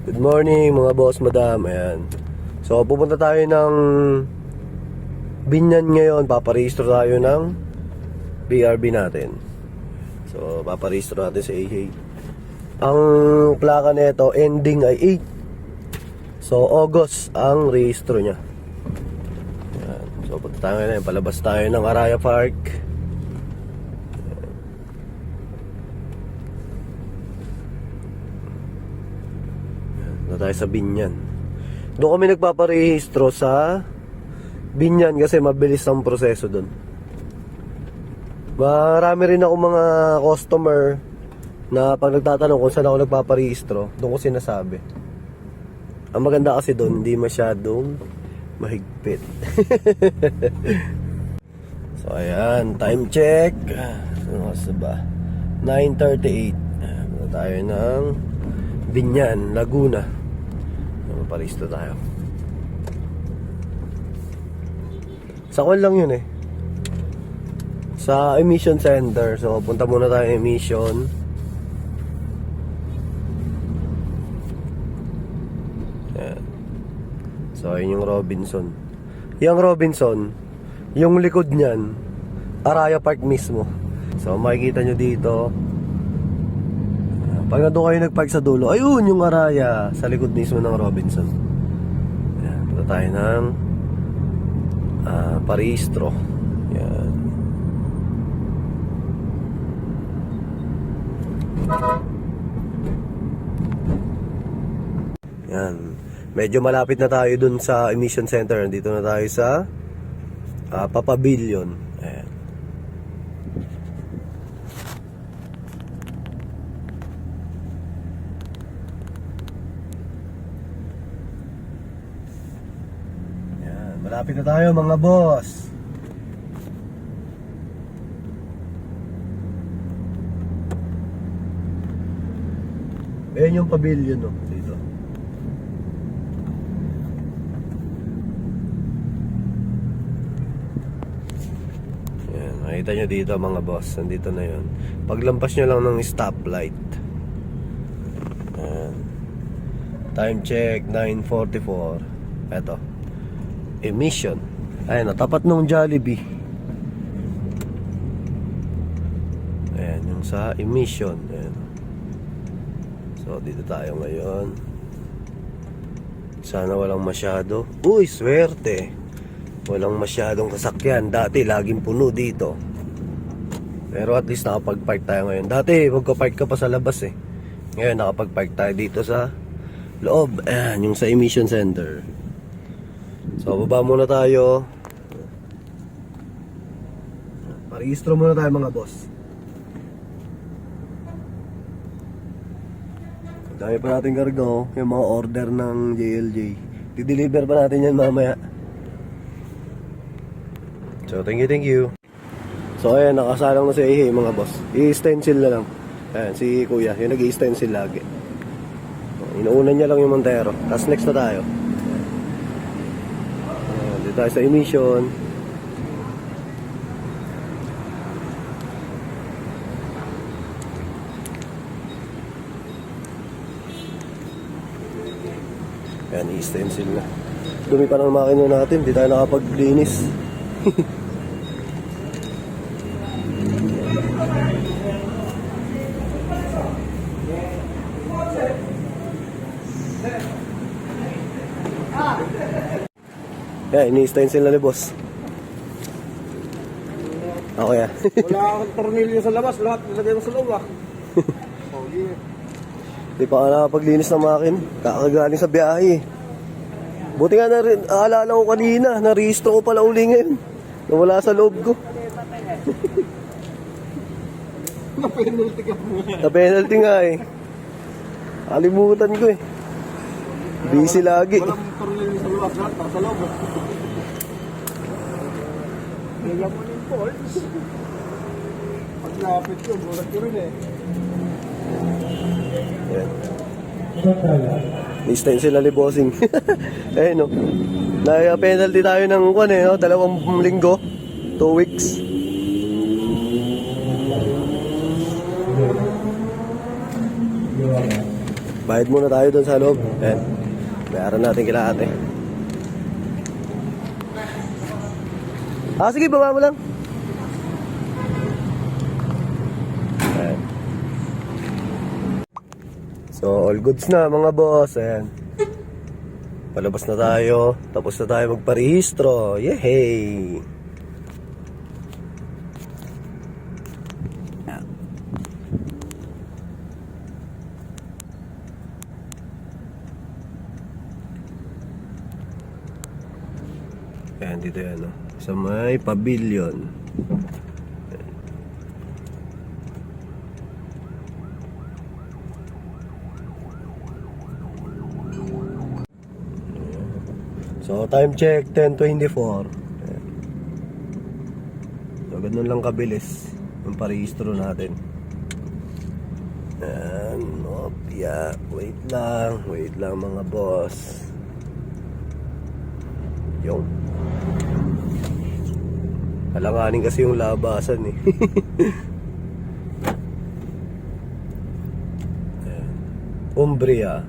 Good morning mga boss, madam. Ayan. So, pupunta tayo ng Binyan ngayon. Paparehistro tayo ng BRB natin. So, paparehistro natin sa AHA. Ang plaka nito ending ay 8. So, August ang rehistro niya. Ayan. So, punta tayo ngayon. Palabas tayo ng Araya Park. Tayo sa Binyan. Doon kami nagpaparehistro sa Binyan kasi mabilis ang proseso doon. Marami rin ako mga customer na pag nagtatanong kung saan ako nagpaparehistro, doon ko sinasabi. Ang maganda kasi doon, hindi masyadong mahigpit. so ayan, time check. Ano na ba? 9.38. Ayan, Muna tayo ng Binyan, Laguna. Maparisto tayo. Sa kwan lang yun eh. Sa emission center. So, punta muna tayo emission. Ayan. So, yun yung Robinson. Yung Robinson, yung likod niyan, Araya Park mismo. So, makikita nyo dito, pag nandun kayo nagpark sa dulo, ayun yung Araya sa likod mismo ng Robinson. Ayan, punta tayo ng ah, parehistro. Yan. Yan. Medyo malapit na tayo dun sa emission center. Dito na tayo sa uh, Papabilion. Ayan. Yan, malapit na tayo mga boss. Ayan yung pavilion no, dito. Ayan, makita nyo dito mga boss, nandito na yun. Paglampas nyo lang ng stoplight. Ayan. Time check, 9.44. Eto. Emission. Ayan, tapat nung Jollibee. Ayan, yung sa emission. Ayan. So, dito tayo ngayon. Sana walang masyado. Uy, swerte. Walang masyadong kasakyan. Dati, laging puno dito. Pero at least nakapag-park tayo ngayon. Dati, magka-park ka pa sa labas eh. Ngayon, nakapag-park tayo dito sa loob. Ayan, yung sa emission center. So, baba muna tayo. Parehistro muna tayo mga boss. Dami pa natin kargo, yung mga order ng JLJ. Di-deliver pa natin yan mamaya. So, thank you, thank you. So, ayan, nakasalang na si Ehe, mga boss. I-stencil na lang. Ayan, si Kuya, yung nag-i-stencil lagi. Inuunan niya lang yung Montero. Tapos next na tayo. Dito tayo sa emission. Ayan, i-stencil na. Dumi pa ng makina natin, di tayo nakapaglinis. Yan, ini-stencil na ni boss. Ako ya. Wala akong tornilyo sa labas, lahat nilagay mo sa loob ah. oh, yeah. Di pa ka nakapaglinis ng makin. Kakagaling sa biyahe. Buti nga na rin, aalala ko kanina, na-rehistro ko pala uli ngayon. Nawala sa loob ko. Na-penalty ka mo. Na penalty nga eh. Kalimutan ko eh. Busy lagi. Walang tornilyo sa labas, lahat para sa loob. Nilagyan mo yung bolts. Pag lapit ko, bulat ko rin eh. Yan. Ni-stencil na ni bossing. eh no. Na-penalty tayo ng kwan eh, no? dalawang linggo. Two weeks. Bayad muna tayo doon sa loob. Ayan. Bayaran natin kila ate. Ah, sige, baba mo lang. So, all goods na mga boss. Ayan. Palabas na tayo. Tapos na tayo magparehistro. Yehey! Ayan, dito yan. Oh. Sa may pavilion. So, time check, 10.24. Ayan. So, ganun lang kabilis yung parehistro natin. Ayan, opya. Wait lang, wait lang mga boss. Yung. Alanganin kasi yung labasan eh. Ayan. Umbria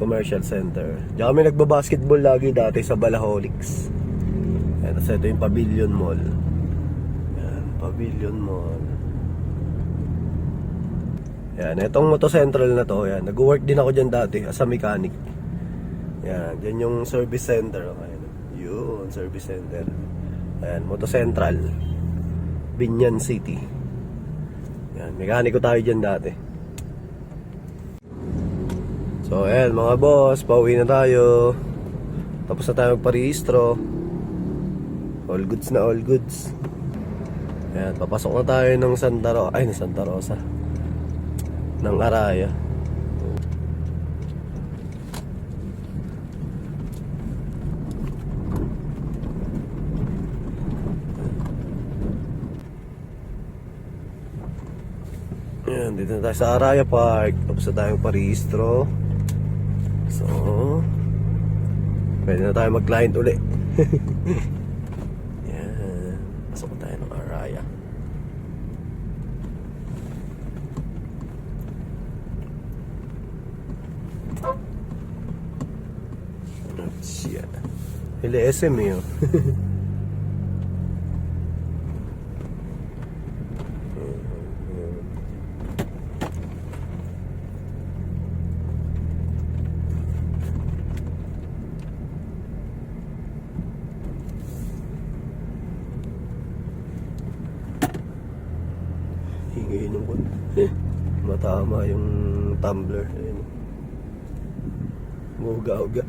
Commercial Center. Diyan kami nagbabasketball lagi dati sa Balaholics. Ayan, tapos ito yung Pavilion Mall. Ayan, Pavilion Mall. Ayan, itong Moto Central na to, ayan, nag-work din ako dyan dati as a mechanic. Ayan, dyan yung service center. Okay, yun, service center. Ayan, Moto Central. Binyan City. Ayan, mekaniko tayo dyan dati. So, ayan mga boss, pauwi na tayo. Tapos na tayo magparehistro. All goods na all goods. Ayan, papasok na tayo ng Santa Rosa. Ay, ng Santa Rosa. Ng Araya. Ayan, dito na tayo sa Araya Park. Tapos na tayong parehistro. So, pwede na tayo mag-client uli. Yan. Pasok tayo ng Araya. Siya. Hili SM yun. Hingiinom ko. Matama yung tumbler. Ayun. Muga-uga.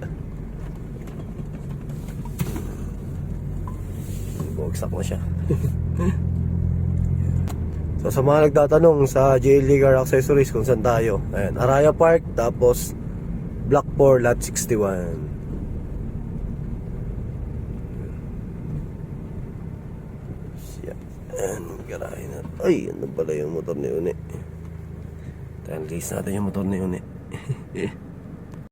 Bugsak na siya. so sa mga nagtatanong sa JL Car Accessories kung saan tayo. Ayan, Araya Park tapos Block 4 Lot 61. Siya. Ayan, garahe na. Ay, ano pala yung motor ni Uni. Tayo, natin yung motor ni Uni.